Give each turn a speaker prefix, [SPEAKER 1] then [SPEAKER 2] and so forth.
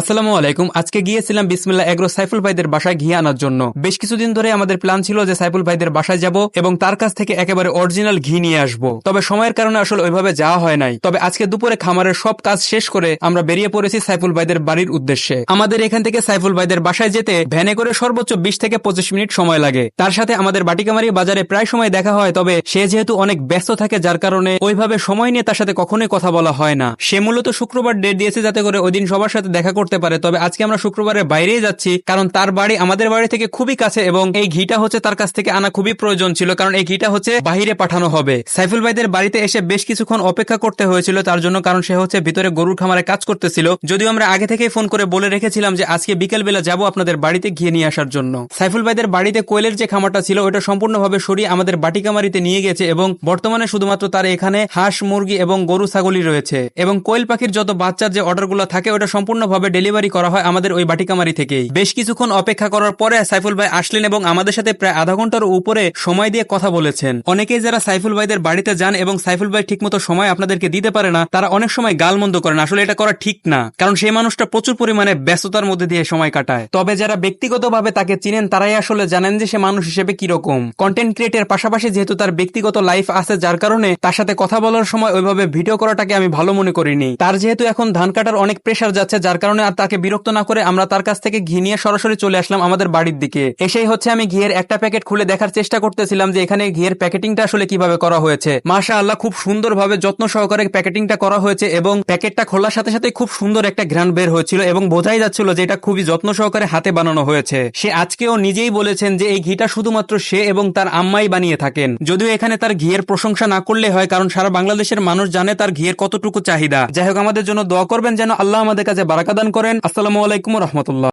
[SPEAKER 1] আসসালামু আলাইকুম। আজকে গিয়েছিলাম বিসমিল্লা এগ্রো সাইফুল ভাইদের বাসায় ঘি আনার জন্য। বেশ কিছুদিন ধরে আমাদের প্ল্যান ছিল যে সাইফুল ভাইদের বাসায় যাব এবং তার কাছ থেকে একেবারে অরিজিনাল ঘি নিয়ে আসব। তবে সময়ের কারণে আসলে ওইভাবে যাওয়া হয় নাই। তবে আজকে দুপুরে খামারের সব কাজ শেষ করে আমরা বেরিয়ে পড়েছি সাইফুল ভাইদের বাড়ির উদ্দেশ্যে। আমাদের এখান থেকে সাইফুল ভাইদের বাসায় যেতে ভ্যানে করে সর্বোচ্চ বিশ থেকে পঁচিশ মিনিট সময় লাগে। তার সাথে আমাদের বাটিকামারি বাজারে প্রায় সময় দেখা হয়, তবে সে যেহেতু অনেক ব্যস্ত থাকে, যার কারণে ওইভাবে সময় নিয়ে তার সাথে কখনোই কথা বলা হয় না। সে মূলত শুক্রবার ডেট দিয়েছে যাতে করে ওই দিন সবার সাথে দেখা করতে পারে। তবে আজকে আমরা শুক্রবারের বাইরেই যাচ্ছি, কারণ তার বাড়ি আমাদের বাড়ি থেকে খুবই কাছে এবং এই ঘিটা হচ্ছে তার কাছ থেকে আনা খুবই প্রয়োজন ছিল, কারণ এই ঘিটা হচ্ছে বাহিরে পাঠানো হবে। সাইফুল ভাইদের বাড়িতে এসে বেশ কিছুক্ষণ অপেক্ষা করতে হয়েছিল, তার জন্য কারণ সে হচ্ছে ভিতরে গরুর খামারে কাজ করতেছিল। যদিও আমরা আগে থেকেই ফোন করে বলে রেখেছিলাম যে আজকে বিকেল বেলা যাব আপনাদের বাড়িতে ঘিয়ে নিয়ে আসার জন্য। সাইফুল ভাইদের বাড়িতে কোয়েলের যে খামারটা ছিল, ওটা সম্পূর্ণভাবে সরিয়ে আমাদের বাটিকামারিতে নিয়ে গেছে এবং বর্তমানে শুধুমাত্র তার এখানে হাঁস, মুরগি এবং গরু, ছাগলই রয়েছে। এবং কোয়েল পাখির যত বাচ্চার যে অর্ডারগুলো থাকে, ওটা সম্পূর্ণভাবে ডেলিভারি করা হয় আমাদের ওই বাটিকামারি থেকেই। বেশ কিছুক্ষণ অপেক্ষা করার পরে সাইফুল ভাই আসলেন এবং আমাদের সাথে প্রায় আধা ঘণ্টার উপরে সময় দিয়ে কথা বলেছেন। অনেকেই যারা সাইফুল ভাইদের বাড়িতে যান এবং সাইফুল ভাই ঠিকমতো সময় আপনাদেরকে দিতে পারে না, তারা অনেক সময় গালমন্দ করেন। আসলে এটা করা ঠিক না, কারণ সেই মানুষটা প্রচুর পরিমাণে ব্যস্ততার মধ্যে দিয়ে সময় কাটায়। তবে যারা ব্যক্তিগতভাবে তাকে চিনেন, তারাই আসলে জানেন যে সে মানুষ হিসেবে কীরকম। কন্টেন্ট ক্রিয়েটের পাশাপাশি যেহেতু তার ব্যক্তিগত লাইফ আছে যার কারণে তার সাথে কথা বলার সময় ওইভাবে ভিডিও করাটাকে আমি ভালো মনে করিনি। তার যেহেতু এখন ধান কাটার অনেক প্রেশার যাচ্ছে, যার কারণে আর তাকে বিরক্ত না করে আমরা তার কাছ থেকে ঘি নিয়ে সরাসরি চলে আসলাম আমাদের বাড়ির দিকে। এসেই হচ্ছে আমি ঘিয়ের একটা প্যাকেট খুলে দেখার চেষ্টা করতেছিলাম যে এখানে ঘিয়ের প্যাকেটিংটা আসলে কীভাবে করা হয়েছে। মাশা আল্লাহ খুব সুন্দরভাবে যত্ন সহকারে প্যাকেটিংটা করা হয়েছে এবং প্যাকেটটা খোলার সাথে সাথে খুব সুন্দর একটা ঘ্রাণ বের হয়েছিল এবং বোঝাই যাচ্ছিল যে এটা খুবই যত্ন সহকারে হাতে বানানো হয়েছে। সে আজকেও নিজেই বলেছেন যে এই ঘিটা শুধুমাত্র সে এবং তার আম্মাই বানিয়ে থাকেন। যদিও এখানে তার ঘিয়ের প্রশংসা না করলে হয়, কারণ সারা বাংলাদেশের মানুষ জানে তার ঘিয়ের কতটুকু চাহিদা। যাই হোক, আমাদের জন্য দোয়া করবেন যেন আল্লাহ আমাদের কাছে বারাকাদান করেন। আসসালামু আলাইকুম রহমতুল্লাহ।